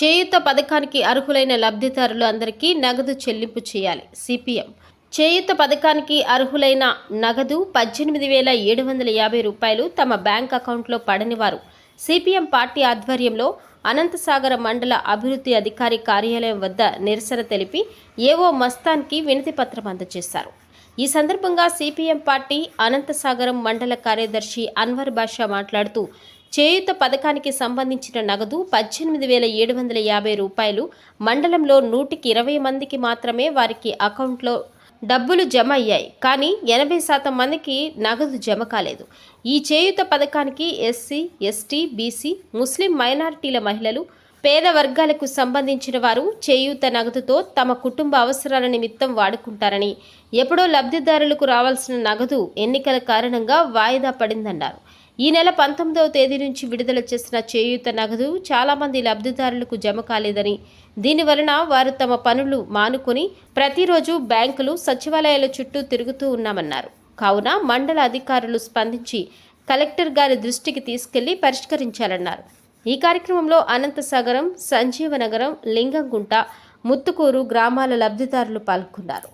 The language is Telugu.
చేయూత పథకానికి అర్హులైన లబ్ధిదారులు అందరికీ నగదు చెల్లింపు చేయాలి. సిపిఎం. చేయూత పథకానికి అర్హులైన నగదు పద్దెనిమిది వేల ఏడు వందల యాభై రూపాయలు తమ బ్యాంక్ అకౌంట్లో పడని వారు. సిపిఎం పార్టీ ఆధ్వర్యంలో అనంతసాగర మండల అభివృద్ధి అధికారి కార్యాలయం వద్ద నిరసన తెలిపి ఏవో మస్తాన్కి వినతి పత్రం అందజేశారు. ఈ సందర్భంగా సిపిఎం పార్టీ అనంతసాగరం మండల కార్యదర్శి అన్వర్ బాషా మాట్లాడుతూ చేయూత పథకానికి సంబంధించిన నగదు పద్దెనిమిది వేల ఏడు వందల యాభై రూపాయలు మండలంలో నూటికి ఇరవై మందికి మాత్రమే వారికి అకౌంట్లో డబ్బులు జమ అయ్యాయి. కానీ ఎనభై శాతం మందికి నగదు జమ కాలేదు. ఈ చేయూత పథకానికి ఎస్సీ ఎస్టీ బీసీ ముస్లిం మైనారిటీల మహిళలు పేద వర్గాలకు సంబంధించిన వారు చేయూత నగదుతో తమ కుటుంబ అవసరాల నిమిత్తం వాడుకుంటారని ఎప్పుడో లబ్ధిదారులకు రావాల్సిన నగదు ఎన్నికల కారణంగా వాయిదా పడిందన్నారు. ఈ నెల పంతొమ్మిదవ తేదీ నుంచి విడుదల చేసిన చేయూత నగదు చాలామంది లబ్ధిదారులకు జమ కాలేదని. దీనివలన వారు తమ పనులు మానుకొని ప్రతిరోజు బ్యాంకులు సచివాలయాల చుట్టూ తిరుగుతూ ఉన్నామన్నారు. కావున మండల అధికారులు స్పందించి కలెక్టర్ గారి దృష్టికి తీసుకెళ్ళి పరిష్కరించాలన్నారు. ఈ కార్యక్రమంలో అనంతసాగరం సంజీవనగరం లింగంగుంట ముత్తుకూరు గ్రామాల లబ్ధిదారులు పాల్గొన్నారు.